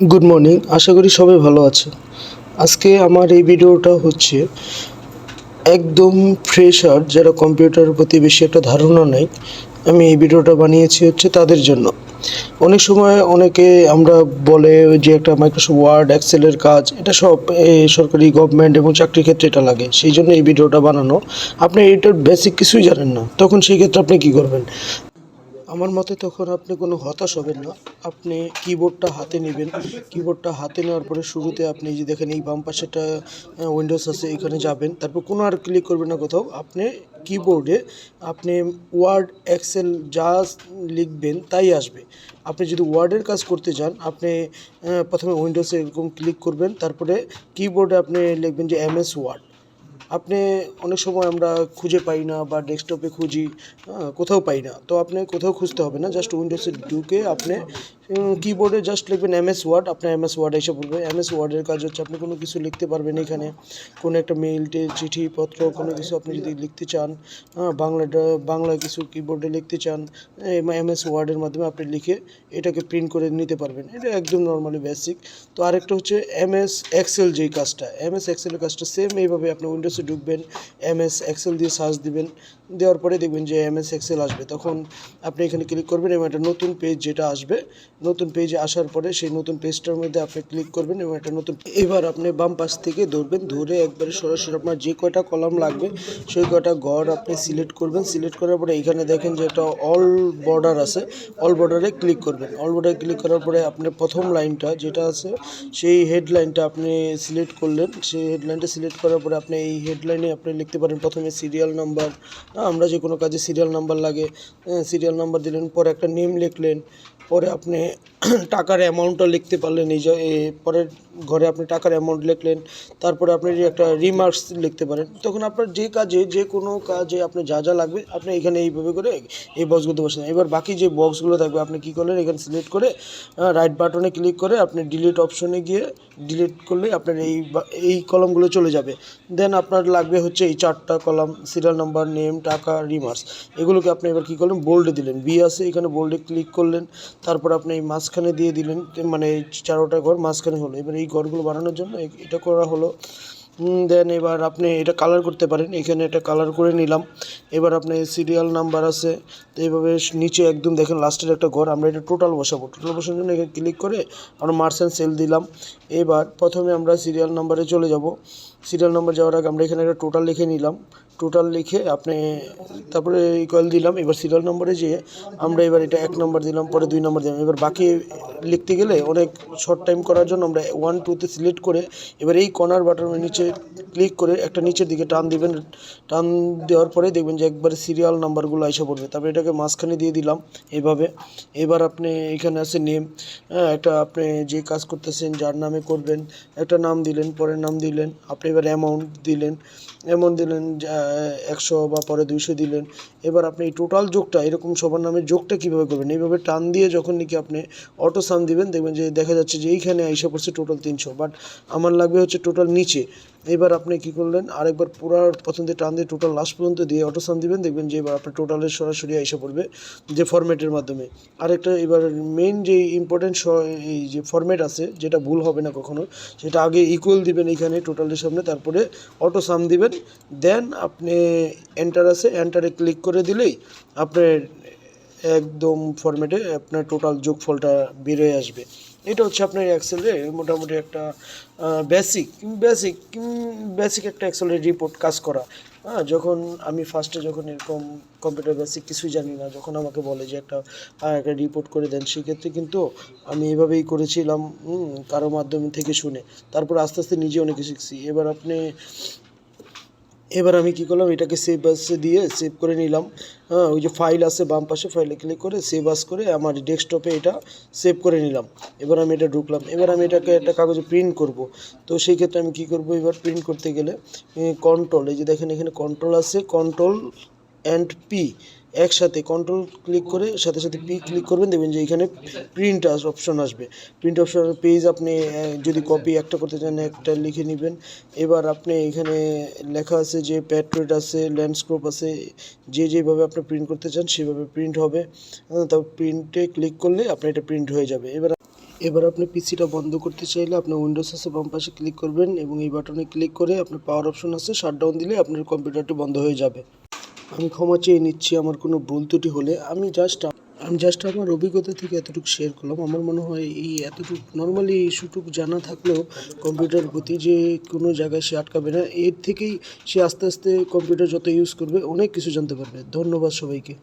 Good morning আশা করি সবাই ভালো আছে। আজকে আমার এই ভিডিওটা হচ্ছে একদম ফ্রেশার যারা কম্পিউটারের প্রতি বেশি একটা ধারণা নেই, আমি এই ভিডিওটা বানিয়েছি হচ্ছে তাদের জন্য। অনেক সময় অনেকে আমরা বলে যে একটা মাইক্রোসফট ওয়ার্ড এক্সেলের কাজ, এটা সব সরকারি গভর্নমেন্ট এবং চাকরির ক্ষেত্রে এটা লাগে। সেই জন্য এই ভিডিওটা বানানো। আপনি এটার বেসিক কিছুই জানেন না। তখন সেই ক্ষেত্রে আপনি কী করবেন? আমার মতে তখন আপনি কোনো হতাশ হবেন না। আপনি কিবোর্ডটা হাতে নেবেন। কিবোর্ডটা হাতে নেওয়ার পরে শুরুতে আপনি যে দেখেন এই বাম পাশেটা উইন্ডোজ আছে, এখানে যাবেন। তারপর কোনো আর ক্লিক করবেন না কোথাও। আপনি কিবোর্ডে আপনি ওয়ার্ড এক্সেল যা লিখবেন তাই আসবে। আপনি যদি ওয়ার্ডের কাজ করতে চান আপনি প্রথমে উইন্ডোজে এরকম ক্লিক করবেন। তারপরে কিবোর্ডে আপনি লিখবেন যে এম এস ওয়ার্ড আপনি অনেক সময় আমরা খুঁজে পাই না বা ডেস্কটপে খুঁজি কোথাও পাই না। তো আপনি কোথাও খুঁজতে হবে না জাস্ট উইন্ডোজে ঢুকে আপনি কিবোর্ডে জাস্ট লিখবেন এম এস ওয়ার্ড আপনার এম এস ওয়ার্ড এসে পড়বে এম এস ওয়ার্ডের কাজ হচ্ছে, আপনি কোনো কিছু লিখতে পারবেন এখানে। কোনো একটা মেইল চিঠি, পত্র, কোনো কিছু আপনি যদি লিখতে চান হ্যাঁ বাংলাটা বাংলা কিছু কিবোর্ডে লিখতে চান এম এস ওয়ার্ডের মাধ্যমে আপনি লিখে এটাকে প্রিন্ট করে নিতে পারবেন। এটা একদম নর্মালি বেসিক তো আরেকটা হচ্ছে এম এস এক্সেল যেই কাজটা এম এস এক্সেলের কাজটা সেম এইভাবে আপনি উইন্ডোজে ঢুকবেন এম এস এক্সেল দিয়ে সার্চ দিবেন। দেওয়ার পরে দেখবেন যে এম এস এক্সেল আসবে। তখন আপনি এখানে ক্লিক করবেন এবং একটা নতুন পেজ যেটা আসবে নতুন পেজে আসার পরে সেই নতুন পেজটার মধ্যে আপনি ক্লিক করবেন এবং একটা নতুন এবার আপনি বাম পাশ থেকে ধরবেন, ধরে একবারে সরাসরি আপনার যে কয়টা কলাম লাগবে, সেই কয়টা ঘর আপনি সিলেক্ট করবেন। সিলেক্ট করার পরে এখানে দেখেন যে একটা অল বর্ডার আছে অল বর্ডারে ক্লিক করবেন। অল বর্ডারে ক্লিক করার পরে আপনার প্রথম লাইনটা যেটা আছে, সেই হেডলাইনটা আপনি সিলেক্ট করলেন। সেই হেডলাইনটা সিলেক্ট করার পরে আপনি এই হেডলাইনে আপনি লিখতে পারেন প্রথমে সিরিয়াল নাম্বার আমরা যে কোনো কাজে সিরিয়াল নাম্বার লাগে সিরিয়াল নাম্বার দিলেন, পরে একটা নেম লিখলেন, পরে আপনি টাকার অ্যামাউন্টটা লিখতে পারলে নিজে পরের ঘরে আপনি টাকার অ্যামাউন্ট লিখলেন, তারপরে আপনি একটা রিমার্কস লিখতে পারেন, তখন আপনার যে কাজে, যে কোনো কাজে আপনি যা যা লাগবে, আপনি এখানে এইভাবে করে এই বক্সগুলো বসেন এবার বাকি যে বক্সগুলো থাকবে, আপনি কী করলেন? এখানে সিলেক্ট করে রাইট বাটনে ক্লিক করে আপনি ডিলিট অপশনে গিয়ে ডিলিট করলে আপনার এই এই কলমগুলো চলে যাবে। দেন আপনার লাগবে হচ্ছে এই চারটা কলাম সিরিয়াল নাম্বার নেম টাকা রিমার্কস এগুলোকে আপনি এবার কী করলেন? বোল্ডে দিলেন। বি আছে, এখানে বোল্ডে ক্লিক করলেন, তারপর আপনি এই মাঝখানে দিয়ে দিলেন মানে চারোটা ঘর মাঝখানে হলো। এবার এই ঘরগুলো বানানোর জন্য এটা করা হলো। দেন এবার আপনি এটা কালার করতে পারেন। এখানে এটা কালার করে নিলাম। এবার আপনি সিরিয়াল নাম্বার আছে। তো এইভাবে নিচে একদম দেখেন লাস্টের একটা ঘর। আমরা এটা টোটাল বসাবো। টোটাল বসানোর জন্য এখানে ক্লিক করে আমরা মার্সেন্ট সেল দিলাম। এবার প্রথমে আমরা সিরিয়াল নাম্বারে চলে যাব। সিরিয়াল নাম্বার যাওয়ার আগে আমরা এখানে একটা টোটাল লিখে নিলাম। টোটাল লিখে আপনি তারপরে ইকুয়াল দিলাম। এবার সিরিয়াল নম্বরে যেয়ে আমরা এবার এটা এক নম্বর দিলাম, পরে দুই নম্বর দিলাম। এবার বাকি লিখতে গেলে অনেক শর্ট টাইম করার জন্য আমরা ওয়ান টুতে সিলেক্ট করে এবার এই কর্নার বাটনের নিচে ক্লিক করে একটা নিচের দিকে টান দিবেন। টান দেওয়ার পরে দেখবেন যে একবারে সিরিয়াল নাম্বারগুলো এসে পড়বে। তারপরে এটাকে মাঝখানে দিয়ে দিলাম এইভাবে। এবার আপনি এখানে আছে নেম হ্যাঁ একটা আপনি যে কাজ করতেছেন, যার নামে করবেন, একটা নাম দিলেন, পরের নাম দিলেন, আপনি এবার অ্যামাউন্ট দিলেন অ্যামাউন্ট দিলেন একশো বা পরে দুইশো দিলেন। এবার আপনি এই টোটাল যোগটা, এরকম সবার নামের যোগটা কীভাবে করবেন? এইভাবে টান দিয়ে যখন নাকি আপনি অটো সাম দিবেন, দেখবেন যে দেখা যাচ্ছে যে এইখানে এসে পড়ছে টোটাল তিনশো। বাট আমার লাগবে হচ্ছে টোটাল নিচে। এবার আপনি কী করলেন? আরেকবার পুরো প্রথম দিয়ে টান দিয়ে টোটাল লাস্ট পর্যন্ত দিয়ে অটো সাম দিবেন, দেখবেন যে এবার আপনার টোটালের সরাসরি এসে পড়বে যে ফরম্যাটের মাধ্যমে। আরেকটা এবার মেইন যে ইম্পর্টেন্ট এই যে ফরম্যাট আছে, যেটা ভুল হবে না কখনো, সেটা আগে ইকুয়াল দিবেন এখানে টোটালের সামনে, তারপরে অটো সাম দিবেন দেন আপনি এন্টার আছে এন্টারে ক্লিক করে দিলেই আপনার একদম ফরম্যাটে আপনার টোটাল যোগফলটা বেরোয় আসবে। এটা হচ্ছে আপনার এক্সেলে মোটামুটি একটা বেসিক বেসিক বেসিক একটা এক্সেলের রিপোর্ট কাজ করা। হ্যাঁ যখন আমি ফার্স্টে যখন এরকম কম্পিউটার বেসিক কিছুই জানি না, যখন আমাকে বলে যে একটা একটা রিপোর্ট করে দেন, সেক্ষেত্রে কিন্তু আমি এভাবেই করেছিলাম কারও মাধ্যমে থেকে শুনে। তারপর আস্তে আস্তে নিজে অনেক শিখছি। এবার আপনি এবার আমি কি করলাম, এটাকে সেভ আসে দিয়ে সেভ করে নিলাম। হ্যাঁ ওই যে ফাইল আছে বাম পাশে ফাইলে ক্লিক করে সেভ আস করে আমার ডেস্কটপে এটা সেভ করে নিলাম। এবার আমি এটা ঢুকলাম। এবার আমি এটাকে একটা কাগজে প্রিন্ট করব। তো সেই ক্ষেত্রে আমি কি করব, এবার প্রিন্ট করতে গেলে কন্ট্রোল এই যে দেখেন এখানে কন্ট্রোল আছে কন্ট্রোল অ্যান্ড পি একসাথে কন্ট্রোল ক্লিক করে সাথে সাথে পি ক্লিক করবেন, দেখবেন যে এখানে প্রিন্ট অপশন আসবে। প্রিন্ট অপশন পেজ আপনি যদি কপি একটা করতে চান, একটা লিখে নেবেন। এবার আপনি এখানে লেখা আছে যে প্যাট্রেট আছে ল্যান্ডস্কোপ আছে, যে যেভাবে আপনি প্রিন্ট করতে চান, সেভাবে প্রিন্ট হবে। তারপর প্রিন্টে ক্লিক করলে আপনার এটা প্রিন্ট হয়ে যাবে। এবার এবার আপনি পিসিটা বন্ধ করতে চাইলে আপনার উইন্ডোজ আছে, বাম পাশে ক্লিক করবেন এবং এই বাটনে ক্লিক করে আপনার পাওয়ার অপশন আছে শাটডাউন দিলে আপনার কম্পিউটারটি বন্ধ হয়ে যাবে। আমি ক্ষমা চেয়ে নিচ্ছি, আমার কোনো ভুল ত্রুটি হলে। আমি জাস্ট আমি জাস্ট আমার অভিজ্ঞতা থেকে এতটুকু শেয়ার করলাম। আমার মনে হয় এই এতটুকু নর্মালি এইটুকু জানা থাকলেও কম্পিউটারের প্রতি যে কোনো জায়গায় সে আটকাবে না। এর থেকেই সে আস্তে আস্তে কম্পিউটার যত ইউজ করবে, অনেক কিছু জানতে পারবে। ধন্যবাদ সবাইকে।